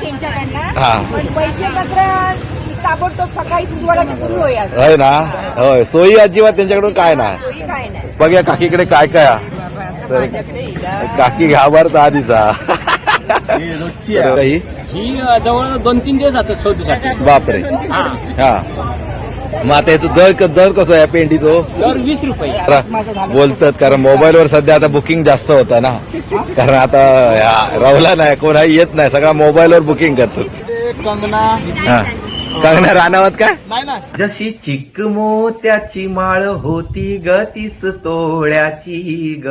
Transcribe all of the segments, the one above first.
त्यांच्याकडनं. हा. पण पैसे मात्र ताबडतोब सकाळी बुधवाराच्या पूर्वी होईल आज. होय ना? होय. सोयी अजिबात त्यांच्याकडून काय नाही सोयी काय नाही. बघ या काकीकडे काय काय. तर माझ्याकडे. काकी घाबरता आधीचा. तर ही? ही अ, जवळ दोन तीन दिवस आता शोधूसाठी. बापरे. हा हा. मग आता याचं दर दर कसं आहे पेंडीचं? दर वीस रुपये. बोलतात कारण मोबाईलवर सध्या आता बुकिंग जास्त होतं ना. कारण आता राहुला नाही कोणाही येत नाही सगळा मोबाईलवर बुकिंग करतात. कंगना. हा. कंगना राणावत काय? नाही ना जशी चिक मोत्याची माळ होती ग तीस तोळ्याची ग.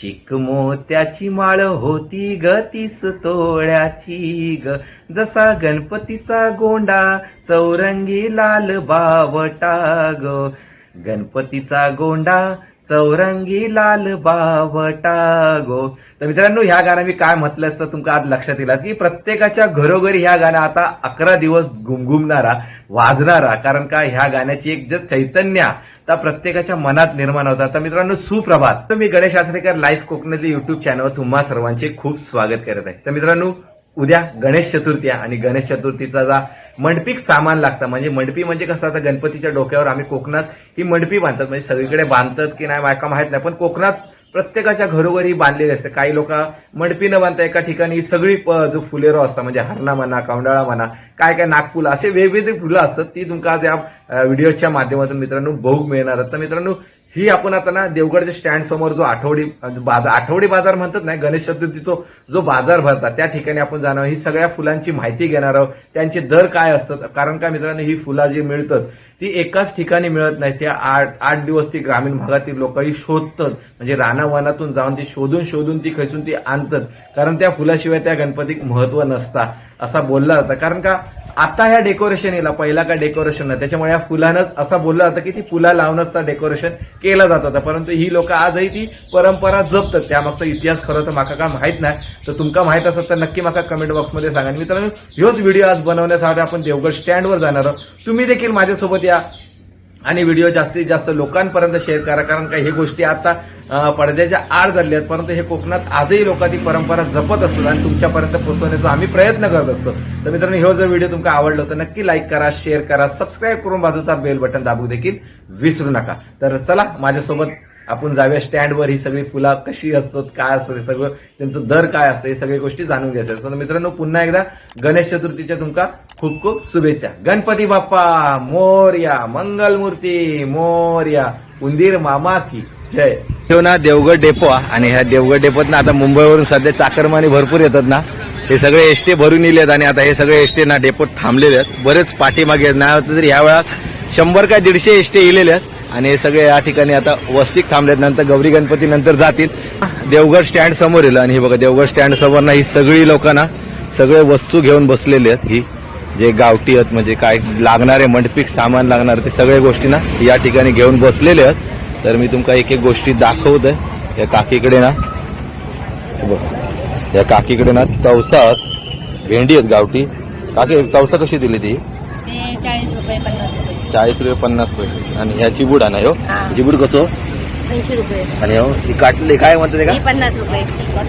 चिक मोत्याची माळ होती ग तीस तोळ्याची ग. जसा गणपतीचा गोंडा चौरंगी लाल बावटा ग. गणपतीचा गोंडा चौरंगी लाल बावटा गो. तर मित्रांनो ह्या गाणं मी काय म्हटलं असतं तुमका आज लक्षात येईल. की प्रत्येकाच्या घरोघरी ह्या गाणं आता अकरा दिवस घुमघुमणारा वाजणारा. कारण का ह्या गाण्याची एक जे चैतन्य त्या प्रत्येकाच्या मनात निर्माण होतात. तर मित्रांनो सुप्रभात. तर मी गणेश आसरेकर लाईव्ह कोकणातली युट्यूब चॅनलवर तुम्हा सर्वांचे खूप स्वागत करत आहे. तर मित्रांनो उद्या गणेश चतुर्थी आहे आणि गणेश चतुर्थीचा जा मंडपीक सामान लागतं. म्हणजे मंडपी म्हणजे कसं आता गणपतीच्या डोक्यावर आम्ही कोकणात ही मंडपी बांधतात. म्हणजे सगळीकडे बांधतात की नाही मायका माहीत नाही. पण कोकणात प्रत्येकाच्या घरोघरी बांधलेली असते. काही लोक मंडपी न बांधता एका ठिकाणी सगळी प- जो फुलेरो असतात म्हणजे हरणा म्हणा कावंडाळा म्हणा काय काय नागफुलं असे वेगवेगळी फुलं असतात. ती तुमका आज या व्हिडिओच्या माध्यमातून मित्रांनो बघूक मिळणार आहेत. तर मित्रांनो ही आपण आता ना देवगडच्या स्टँड समोर जो आठवडी बाजार आठवडी बाजार म्हणतात नाही गणेश चतुर्थीचा जो बाजार भरतात त्या ठिकाणी आपण जाणार ही सगळ्या फुलांची माहिती घेणार आहोत. त्यांचे दर काय असतात? कारण का मित्रांनो ही फुलं जी मिळतात ती एकाच ठिकाणी मिळत नाही. त्या आठ आठ दिवस ती ग्रामीण भागातील लोक ही शोधतात. म्हणजे रानावनातून जाऊन ती शोधून शोधून ती खैसून ती आणतात. कारण त्या फुलाशिवाय त्या गणपतीक महत्त्व नसता असा बोलला जातं. कारण का आता ह्या डेकोरेशन येला पहिला का डेकोरेशन नाही. त्याच्यामुळे या फुलानंच असं बोललं जातं की ती फुला लावूनच त्या डेकोरेशन केलं जात होतं. परंतु ही लोक आजही ती परंपरा जपतात. त्यामागचा इतिहास खरं तर माका काय माहीत नाही. तर तुमका माहीत असत तर नक्की माका कमेंट बॉक्समध्ये सांगा. मित्रांनो ह्योच व्हिडिओ आज बनवण्यासाठी आपण देवगड स्टँडवर जाणार आहोत. तुम्ही देखील माझ्यासोबत या. आणि व्हिडिओ जास्तीत जास्त लोकांपर्यंत शेअर करा. कारण का हे गोष्टी आता पडद्याच्या आड झाल्या आहेत. परंतु हे कोकणात आजही लोक ती परंपरा जपत असतात आणि तुमच्यापर्यंत पोहोचवण्याचा आम्ही प्रयत्न करत असतो. तर मित्रांनो हा जर व्हिडिओ तुमका आवडला तर नक्की लाईक करा शेअर करा सबस्क्राईब करून बाजूचा बेल बटन दाबू देखील विसरू नका. तर चला माझ्यासोबत आपण जाऊया स्टँडवर ही सगळी फुला कशी असतात काय असतं हे सगळं त्यांचं दर काय असतं हे सगळ्या गोष्टी जाणून घ्यायच्या तर मित्रांनो पुन्हा एकदा गणेश चतुर्थीच्या तुमका खूप खूप शुभेच्छा. गणपती बाप्पा मोर्या मंगलमूर्ती मोर्या उंदीर मामा की. जय. ठेव ना देवगड डेपो आणि ह्या देवगड डेपोत ना आता मुंबईवरून सध्या चाकरमानी भरपूर येतात ना. हे सगळे एसटी भरून येलेत आणि आता हे सगळे एसटी ना डेपोत थांबलेले आहेत. बरेच पाठीमागे आहेत नाही तरी ह्या वेळात शंभर काय दीडशे एसटी इलेले आहेत. आणि हे सगळे या ठिकाणी आता वस्तीक थांबलेत. नंतर गौरी गणपती नंतर जातील. देवगड स्टँड समोर येलं आणि हे बघा देवगड स्टँड समोर ना ही सगळी लोकांना सगळे वस्तू घेऊन बसलेले आहेत. ही जे गावठी आहेत म्हणजे काय लागणारे मंडपीक सामान लागणार ते सगळ्या गोष्टी ना या ठिकाणी घेऊन बसलेले आहेत. तर मी तुमका एक एक गोष्टी दाखवतोय. या काकीकडे ना. बघ. या काकीकडे ना तवसा आहेत भेंडी आहेत गावठी. काकी तवसा कशी दिली ती? चाळीस रुपये चाळीस रुपये पन्नास रुपये. आणि ह्या चिबूड आहे ना हो. चिबूड कसं? आणि हो ही काटली काय म्हणते ही का? पन्नास रुपये.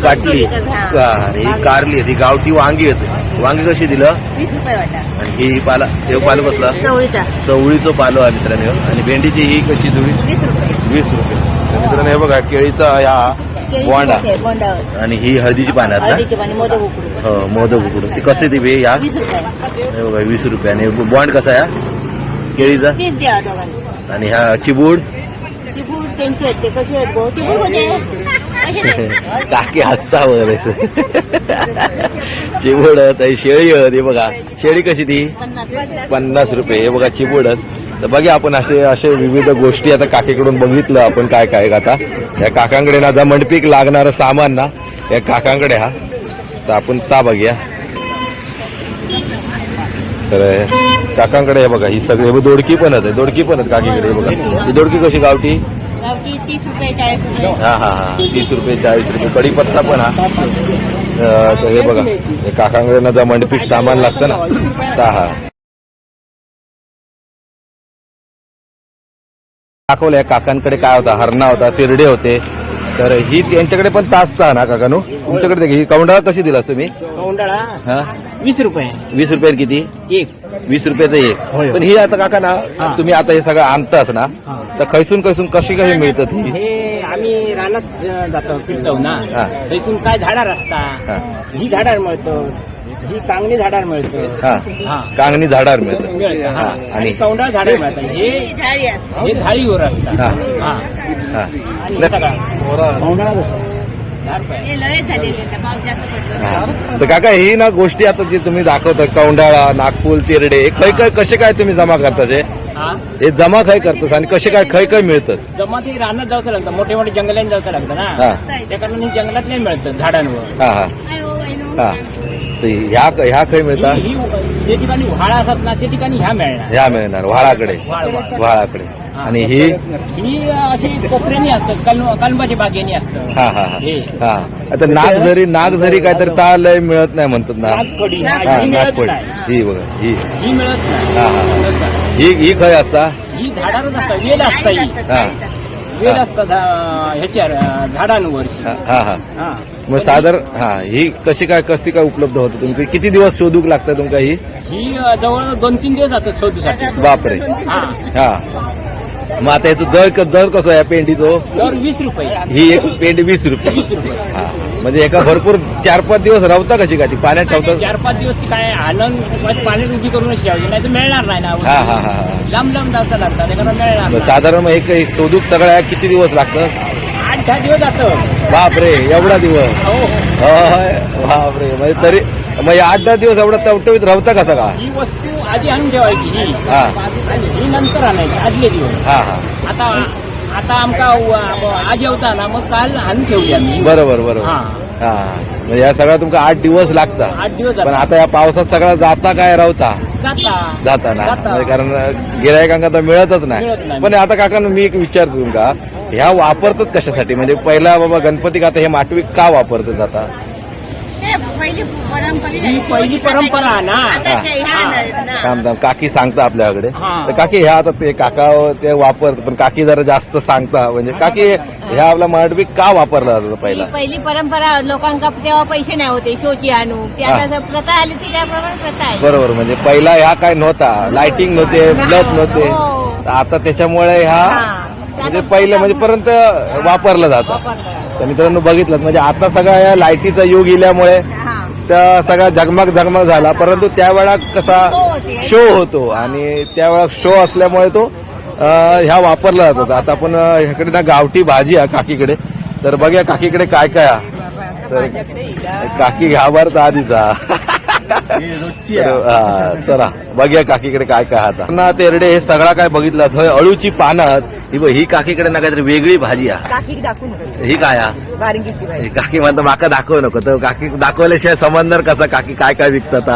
काटली. हा. आणि ही कारली आहे, ती गावठी वांगी येते वांगी कशी दिलं? वीस रुपये वाटा. आणि ही पाला हे पालो कसला? चवळीचा. चवळीचं पालो आहे मित्रांनो आणि भेंडीची ही कशी जुळी? वीस रुपये. वीस रुपये. तर मित्रांनो हे बघा केळीचा हा बोंडा आणि ही हळदीची पानं आहेत ना? हो मोदक उकडून. ती कसे ती बे या? हे बघा वीस रुपये. आणि बॉन्ड कसा आहे केळीचा? आणि हा चिबूड? काकी हसता वगैरे. चिबूड शेळी हे बघा. शेळी कशी ती? पन्नास रुपये. हे बघा चिबूड तर बघा आपण असे असे विविध गोष्टी आता काकीकडून बघितलं आपण काय काय आता. या काकांकडे ना जा मंडपीक लागणारं सामान ना या काकांकडे हा. तर आपण ता बघूया. तर काकांकडे हे बघा ही सगळी हे बघ, दोडकी पण आहे दोडकी पण आहेत काकीकडे हे बघा. ही दोडकी कशी गावठी? हा हा हा. तीस रुपये चाळीस रुपये. कढीपत्ता पण हा. तर हे बघा हे काकांकडे ना जा मंडपीक सामान लागतं ना. ता हा. दाखवलंय काकांकडे काय होता? हरणा होता तिरडे होते. तर ही त्यांच्याकडे पण तासता ना काकानो? तुमच्याकडे देखील. ही कौंडाळा कशी दिलास तुम्ही? कौंडाळा? हा? वीस रुपये. वीस रुपयाला किती? एक. वीस रुपयाचं एक. होय. पण ही आता काका ना. तुम्ही आता हे सगळं आणतास ना हा. तर खैसून खैसून कशी कशी मिळतात ही? हे आम्ही रानात अं, जातो फिरतो ना. हा. थैसून काय झाडार असता? हा. ही झाडार मिळतो. ही कांगणी झाडार मिळतो. हा. हा. कांगणी झाडावर मिळतं. हा. आणि हे झाडी. हे झाडीवर असतात. हा. हा. हा. आणि हे सगळं. हे हा. तर काका ही ना गोष्टी आता जी तुम्ही दाखवता कौंडाळा नागपूर तिरडे हे खै खै कसे काय तुम्ही जमा करतास हे? हा? हे जमा खय करतास आणि कसे काय खै खय मिळतात? जमा ते रानात जायचं लागतं मोठे मोठे जंगलात जायचं लागतं हा. ना त्या कारण हे जंगलात नाही मिळतं झाडांवर. हा हा. हो, तर ह्या ह्या खय मिळतात ही ही- जे ठिकाणी व्हाळा असतात ना ते ठिकाणी ह्या मिळणार. ह्या मिळणार व्हाळाकडे व्हाळ व्हाळ व्हाळाकडे आणि ही? ही अशी कोपऱ्यानी असतात कल कलबाच्या बागेनी असतं. हा हा हा. हे. हा. आता नाग जरी नाग जरी काहीतरी तालय मिळत नाही म्हणतात ना. हा ही मिळत नागपड नाही. ही बघा ही. ही मिळत नाही. हा हा. ही ही खय असता? ही झाडावरच असतात वेल असता ही. हा. वेल असतात झा- ह्याच्या झाडांवरची. हा हा हा. हा. मग साधारण हा ही कशी काय कशी काय उपलब्ध होते तुमची? किती दिवस शोधूक लागतं तुमका ही? ही जवळ दोन तीन दिवस जातात शोधूसाठी. बापरे. हा. हा मग आता याचं दर क- दर कसं आहे पेंडीचं? दर वीस रुपये. ही एक पेंडी वीस रुपये. वीस रुपये. हा. म्हणजे एका भरपूर चार पाच दिवस राहता कशी का ती? पाण्यात ठेवतात चार पाच दिवस ती काय आनंद पाण्यात उभी करूनच ठेवायची नाही तर मिळणार नाही ना. हा हा हा हा. लांब लांब जायचं लागतं त्याच्यानं मिळणार मग नाही. साधारण मग एक एक शोधूक सगळ्या किती दिवस लागतं? आठ दहा दिवस जातं. बापरे एवढा दिवस? हो. होय, बापरे म्हणजे तरी मग हे आठ दहा दिवस एवढा टवटवीत राहता कसा का ही वस्तू आधी आणून ठेवायची ही. हा. आणि ही नंतर आणायची आदले दिवस. हा हा. आता आता आमका व- आज येवता ना मग काल आणून ठेवली आम्ही. बरोबर बरोबर. हा. हा. म्हणजे या सगळ्या तुमका आठ दिवस लागतात आठ दिवस पण जाता आता या पावसात सगळा जाता काय राहता जाता. जाता ना. म्हणजे कारण गिरायकांका तर मिळतच नाही. पण आता काका मी एक विचारतो तुमका. ह्या वापरतात कशासाठी? म्हणजे पहिला बाबा गणपती आता हे माटवी का वापरतात आता? हे पहिली परंपरा ही ना. थांब थांब. काकी सांगता आपल्याकडे. हा. तर काकी ह्या आता ते काका ते वापरतात पण काकी जरा जास्त सांगता. म्हणजे काकी ह्या आपला माटवी का वापरला जातो पहिला ही पहिली? परंपरा लोकांका तेव्हा पैसे नाही होते शोची आणू ती आता जर प्रथा आली ती त्याप्रमाणे प्रथा आहे बरोबर म्हणजे पहिला ह्या काय नव्हता. लाइटिंग नव्हते ब्लब नव्हते. हो. आता त्याच्यामुळे ह्या हा. म्हणजे पहिले म्हणजे पर्यंत वापरलं जातं. तर मित्रांनो बघितलं म्हणजे आता सगळा या लाईटीचा युग इल्यामुळे. त्या सगळा झगमग झगमग झाला. परंतु त्यावेळा कसा शो होते. आणि त्यावेळा शो असल्यामुळे तो ह्या वापरला जात होता. आता आपण ह्याकडे ना गावठी भाजी आहे काकीकडे. तर बघूया काकीकडे काय काय. तर काकी घाबरता आधीचा. तर, चला बघूया काकीकडे काय काय आता ना तेरडे हे सगळा काय बघितलं होय अळूची पानं ही ही काकीकडे ना काहीतरी वेगळी भाजी आहे. ही काय हे काकी म्हणतो माका दाखवू नको. तर काकी दाखवल्याशिवाय समजणार कसा काकी काय काय विकतात.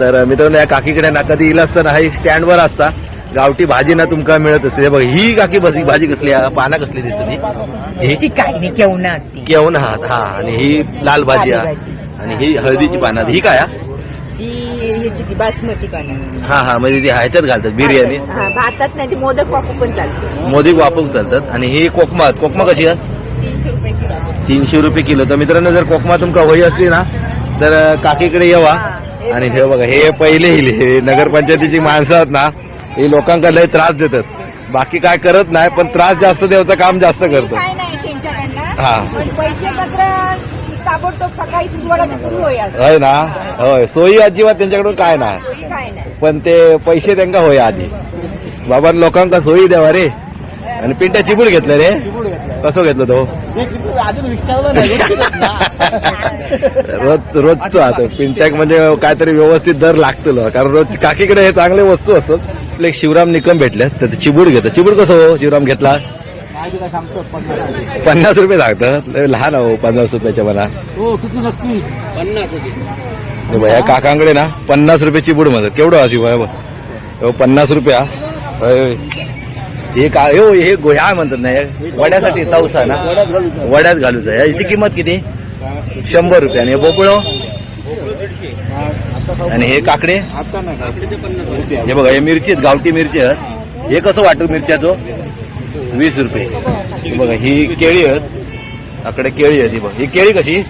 तर मित्रांनो या काकीकडे ना कधी इलाज तर नाही स्टँडवर असता. गावठी भाजी ना तुमका मिळत असते बघ ही काकी बस भाजी कसली? पाना कसली दिसते ती? केवना केवून हा आणि ही लाल भाजी आहे. आणि ही हळदीची पानं. ही काय ह्याची ती बासमती हा हा म्हणजे ती ह्याच्यात घालतात बिर्याणी. हा भातात नाही ती मोदक वापू पण चालते. मोदी वापक चालतात. आणि ही कोकमा कोकमा कशी आहे? तीनशे रुपये किलो. तीनशे रुपये किलो. तर मित्रांनो जर कोकमा तुमका होई असली ना तर काकीकडे येवा. आणि हे बघा हे पहिले हिले हे नगरपंचायतीची माणसं आहेत ना हे लोकांका लय त्रास देतात. बाकी काय करत नाही पण त्रास जास्त द्यायचं काम जास्त करतो काय नाही त्यांच्याकडनं. हा. पण पैसे मात्र ताबडतोब सकाळी सुरू होय ना? होय. सोयी अजिबात त्यांच्याकडून काय नाही. सोयी काय नाही. पण ते पैसे त्यांना होय आधी. बाबा लोकांका सोयी द्यावा रे. आणि पिंट्या चिबूड घेतलं रे. कसं घेतलं तो? अजून विचारलं नाही रोज रोजचं आता. पिंटॅक म्हणजे काहीतरी व्यवस्थित दर लागतो कारण रोज काकीकडे हे चांगले वस्तू असतात. आपले एक शिवराम निकम भेटले तर ते चिबूड घेतात. चिबूड कसं हो? शिवराम घेतला? पन्नास रुपये सांगतात लय लहान हो पन्नास रुपयाच्या मला हो किती नक्की? पन्नास होती हे बघ, या काकांकडे ना पन्नास रुपये चिबूड म्हणतात. केवढं अशी बघ. हो, पन्नास रुपया. हे का हो हे गोह्या म्हणतात ना वड्यासाठी तवसा ना. वड्यात घालूचा याची किंमत किती? शंभर रुपये. आणि हे बोकळो? आणि हे काकडे? हे बघा हे मिरची गावठी मिरची आहेत. हे कसं वाटू मिरच्याचं? वीस रुपये. हे बघा ही केळी आहेत. अकडे केळी आहे ती बघ. ही केळी कशी?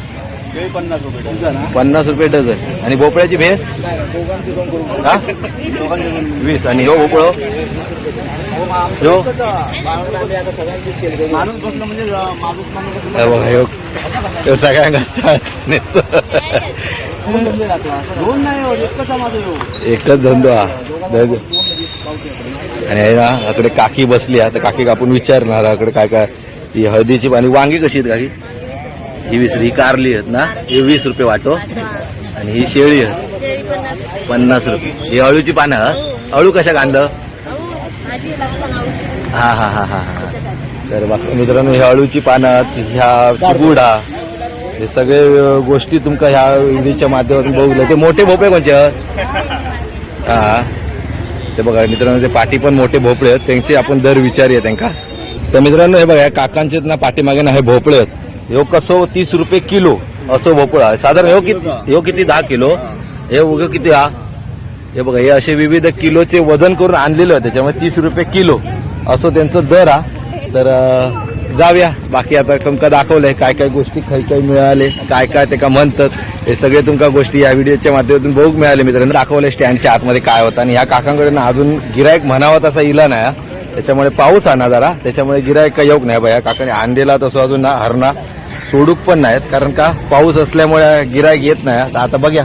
पन्नास रुपये पन्नास रुपये डझन. आणि भोपळ्याची भेस? हा? वीस. आणि हो भोपळो? हो हे बघा सगळ्यांना हो, एकच धंदो हा. धंदो. आणि आहे ना अकडे काकी बसली आता काकी आपण विचारणार अकडे काय काय ही हळदीची आणि वांगी कशी आहेत काकी? ही वीस ही कारली आहेत ना? ही वीस रुपये वाटो. आणि ही शेळी आहेत. पन्नास रुपये. ही अळूची पानं अळू कशा कांदा? हा हा हा हा हा. तर बाकी मित्रांनो ह्या अळूची पानं ह्या चिबुडा हे सगळे गोष्टी तुमका ह्या व्हिडिओच्या माध्यमातून बघलं ते मोठे भोपे कोणचे हा. ते बघा मित्रांनो ते पाठी पण मोठे भोपळे आहेत त्यांचे आपण दर विचारूया त्यांका. तर मित्रांनो हे बघा या काकांचे ना पाठीमागे ना हे भोपळे आहेत. ह्यो कसो तीस रुपये किलो असो भोपळा आहे. साधारण ह्यो किती ह्यो किती दहा किलो? हे. उग किती हा? हे बघा हे असे विविध किलोचे वजन करून आणलेलं आहे त्याच्यामुळे तीस रुपये किलो असं त्यांचं दर हा. तर जाऊया. बाकी आता तुमका दाखवलंय काय काय गोष्टी खाय काय मिळाले काय काय ते का म्हणतात. हे सगळे तुमका गोष्टी या व्हिडिओच्या माध्यमातून बघूक मिळाले. मित्रांनो दाखवले स्टँडच्या आतमध्ये काय होतं आणि ह्या काकांकडे ना अजून गिरायक म्हणावा तसा इला नाही हा. त्याच्यामुळे पाऊस आणा जरा. त्याच्यामुळे गिरायक काही येऊक नाही बाया. काकाने आणलेला तसं अजून ना हरणा सोडूक पण नाहीत. कारण का पाऊस असल्यामुळे गिरायक येत नाही आता बघ्या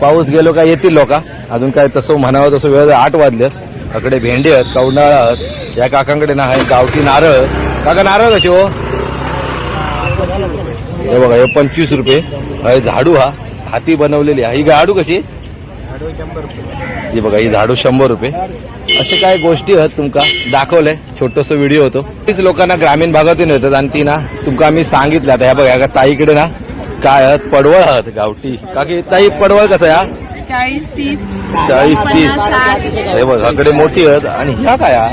पाऊस गेलो का येतील लोक. अजून काय तसं म्हणावं तसं वेळ आठ वाजले. अकडे भेंडी आहेत कवनाळा आहेत. या काकांकडे ना आहे गावठी नारळ. काका नारळ कसे हो? हे बघा हे पंचवीस रुपये. झाडू हा. हाती बनवलेली हा ही झाडू कशी? ही बघा ही झाडू शंभर रुपये. असे काय गोष्टी आहेत तुमका? दाखवलंय. छोटस व्हिडिओ होतो. तीच लोकांना ग्रामीण भागातून येतात आणि ती ना तुमका आम्ही सांगितलं आता. ह्या बघा ताईकडे ना काय आहेत? पडवळ आहात गावठी. काकी ताई पडवळ कसं आहे हा? चाळीस तीस. चाळीस तीस. हे बघ मोठी आहेत आणि ह्या काय हा?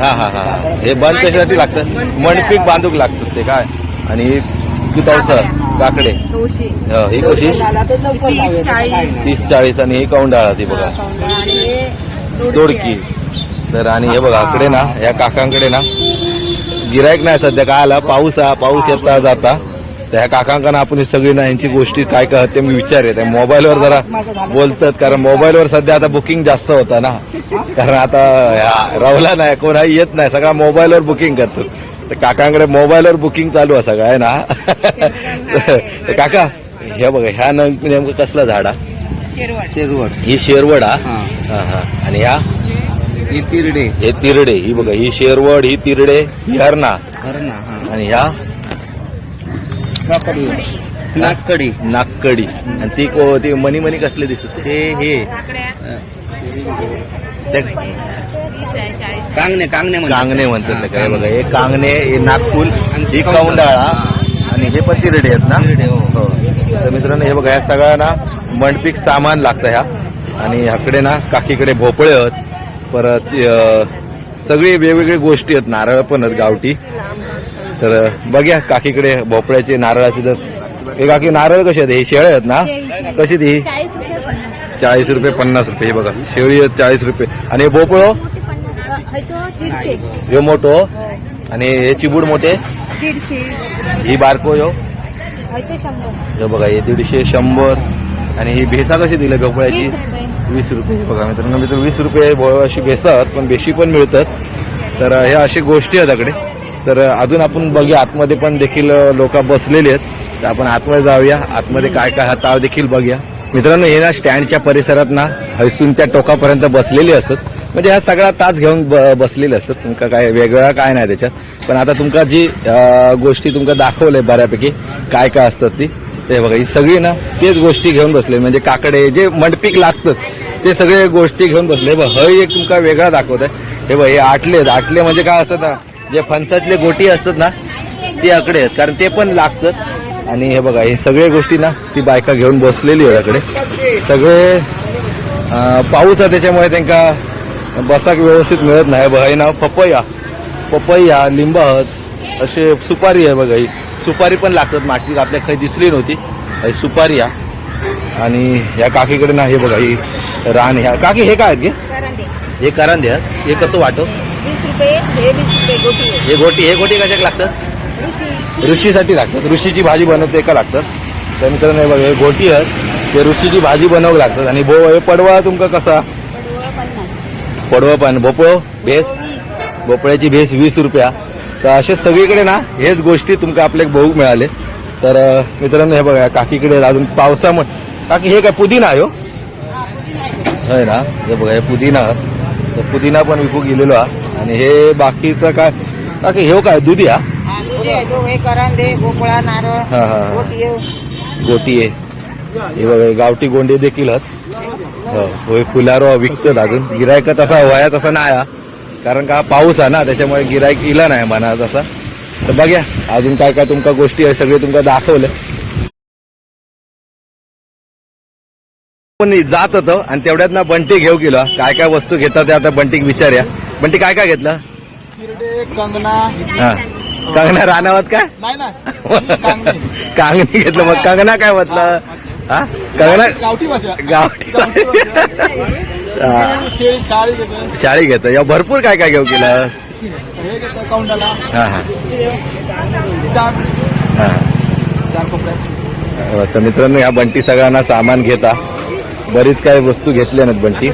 हा हा हा हा. हे बंद कशासाठी लागतं मनपीक बांधूक लागतात ते काय? आणि कितवसर काकडे. ह, ही कशी? तीस चाळीस. आणि ही कौंडाळा ती बघा. आणि हे दोडकी तर आणि हे बघा इकडे ना या काकांकडे ना. गिरायक नाही सध्या काय आला? पाऊस हा पाऊस येता जाता. तर ह्या काकांकडे आपण ही सगळी ना यांची गोष्टी काय काय ते मी विचारेत मोबाईलवर जरा बोलतात कारण मोबाईलवर सध्या आता बुकिंग जास्त होता ना. कारण आता रवला नाही कोणाही येत नाही सगळा मोबाईलवर बुकिंग करतो. तर काकांकडे मोबाईलवर बुकिंग चालू आहे सगळं आहे ना? काका हे बघा ह्या न नेमकं कसलं झाड हा शेरवड. ही शेरवड हा. आणि ह्या? ही तिरडे. हे तिरडे ही बघा ही शेरवड ही तिरडे ही हरणा. हरणा आणि ह्या? काकडी नागकडी नागकडी आणि ती को ती मनी मनी कसले दिसत ते हे ते कांगणे कांगणे म्हणतात. कांगणे म्हणतात ते काय हा, बघा हे कांगणे हे नागपूल आणि ही कौंडाळा. आणि हे पण तिरडे आहेत ना? तिरडे, हो. हो. तर मित्रांनो हे बघा ह्या सगळ्यांना मंडपीक सामान लागतं ह्या. आणि ह्याकडे ना काकीकडे भोपळे आहेत. परत अं, सगळी वेगवेगळी गोष्टी आहेत. नारळ पण आहेत गावठी. तर बघ्या काकीकडे भोपळ्याचे नारळाचे तर हे काकी नारळ कसे आहेत? हे शेळे आहेत ना? कशी ती? चाळीस रुपये पन्नास. रुपये हे बघा शेळी आहेत चाळीस रुपये. आणि हे भोपळो? हे मोठो? आणि हे चिबूड मोठे? ही बारको यो? हे बघा हे दीडशे शंभर. आणि ही भेसा कशी दिली भोपळ्याची? वीस रुपये. बघा मित्रांनो मित्र वीस रुपये अशी भेसतात पण बेशी पण मिळतात. तर ह्या अशी गोष्टी आहेत आकडे तर अजून आपण बघूया आतमध्ये पण देखील लोक बसलेली आहेत. तर आपण आतमध्ये जाऊया. आतमध्ये काय काय हाताव देखील बघूया. मित्रांनो हे ना स्टँडच्या परिसरात ना हैसून त्या टोकापर्यंत बसलेली असतात. म्हणजे ह्या सगळा तास घेऊन ब- बसलेले असतात. तुमका काय वेगळा काय नाही त्याच्यात. पण आता तुमका जी गोष्टी तुमका दाखवलंय बऱ्यापैकी काय काय असतात ती ते बघा. ही सगळी ना तेच गोष्टी घेऊन बसले म्हणजे काकडे जे मंडपीक लागतात ते सगळे गोष्टी घेऊन बसले बघ हे एक तुमका वेगळा दाखवत आहे हे बघ हे आटले आटले म्हणजे काय असतात जे फणसातले गोटी असतात ना ते आकडे आहेत. कारण ते पण लागतात. आणि हे बघा हे सगळे गोष्टी ना ती बायका घेऊन बसलेली आहे याकडे सगळे पाऊस आहे त्याच्यामुळे त्यांका बसाक व्यवस्थित मिळत नाही. बघा हे नाव पपया. पपया लिंब आहेत असे सुपारी आहे बघा ही. सुपारी पण लागतात. माटी आपल्या काही दिसली नव्हती. सुपारी आहे. आणि ह्या काकीकडे ना हे बघा ही रान ह्या काकी हे काय आहेत गे? हे करांदे आहेत. हे कसं वाटो वीस रुपये हे वीस रुपये गोटी आहे. हे गोटी हे गोटी कशाक लागतात? ऋषीसाठी लागतात. ऋषीची भाजी बनवते का लागतात. तर मित्रांनो हे बघा हे गोटी आहेत. ते ऋषीची भाजी बनवावं लागतात. आणि भो हे पडवा तुमका कसा? पडवा पण भोपळो भेस? भोपळ्याची भेस वीस रुपया. तर असे सगळीकडे ना हेच गोष्टी तुमका आपल्याक बघूक मिळाले. तर अं, मित्रांनो हे बघा काकीकडे अजून पावसामुळे काकी हे काय पुदिना आहे हो? होय ना? हे बघा हे पुदिना. तर पुदिना पण विकू गेलेलो हा. आणि हे बाकीचं काय? काकी हे काय? दुधी हा? हे करांदे भोपळा नारळ हा हा हा. गोटी आहे हे बघा हे गावठी गोंडे देखील आहेत. हो होय फुलारो विकतात अजून. गिरायक तसा व्हाया तसा नाही हा. कारण का पाऊस आहे ना त्याच्यामुळे गिरायक इला नाही म्हणा तसा. तर बघ्या अजून काय काय तुमका गोष्टी आहे सगळे तुमका दाखवलं. पण जात होतो आणि तेवढ्यात ना बंटी घेऊ गेलो. काय काय वस्तू घेतात ते आता बंटीक विचारूया. बंटी काय काय घेतलं? कंगना. हा. कंगना राणावत काय कांगणी घेतलं मग. कंगना काय म्हटलं? हा? कंगना गावठी शेळी घेतो या भरपूर काय काय घेऊ हे कोपऱ्यात हो, तर मित्रांनो या बंटी सगळ्यांना सामान घेता. बरीच काही वस्तू घेतल्या नाहीत बंटी.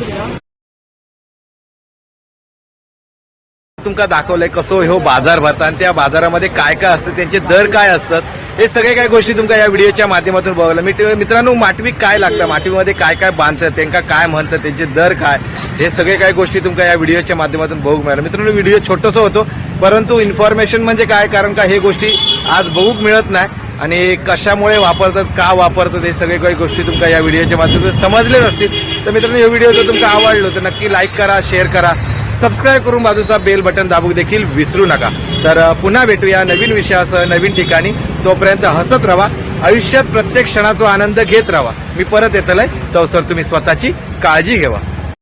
तुमका दाखवलंय कसं हो बाजार भरता आणि त्या बाजारामध्ये काय काय असतं त्यांचे दर काय असतात हे सगळे काय गोष्टी तुमका या व्हिडिओच्या माध्यमातून बघायला मी मित्रांनो माटवी काय लागतं? माटवीमध्ये काय काय बांधतात त्यांना काय म्हणतात त्यांचे दर काय? हे सगळे काय गोष्टी तुमका या व्हिडिओच्या माध्यमातून बघू मिळाल्या मित्रांनो व्हिडिओ छोटंसं होतो परंतु इन्फॉर्मेशन म्हणजे काय? कारण का हे गोष्टी आज बघूक मिळत नाही. आणि कशामुळे वापरतात का वापरतात हे सगळे काही गोष्टी तुमका या व्हिडिओच्या माध्यमातून समजलेच असतील. तर मित्रांनो हे व्हिडिओ जर तुमचा आवडलो तर नक्की लाईक करा शेअर करा. सबस्क्राईब करून बाजूचा बेल बटन दाबू देखील विसरू नका. तर पुन्हा भेटूया नवीन विषयासह नवीन ठिकाणी. तोपर्यंत हसत राहा आयुष्यात प्रत्येक क्षणाचा आनंद घेत राहा मी परत येतलंय तवसर तुम्ही स्वतःची काळजी घ्यावा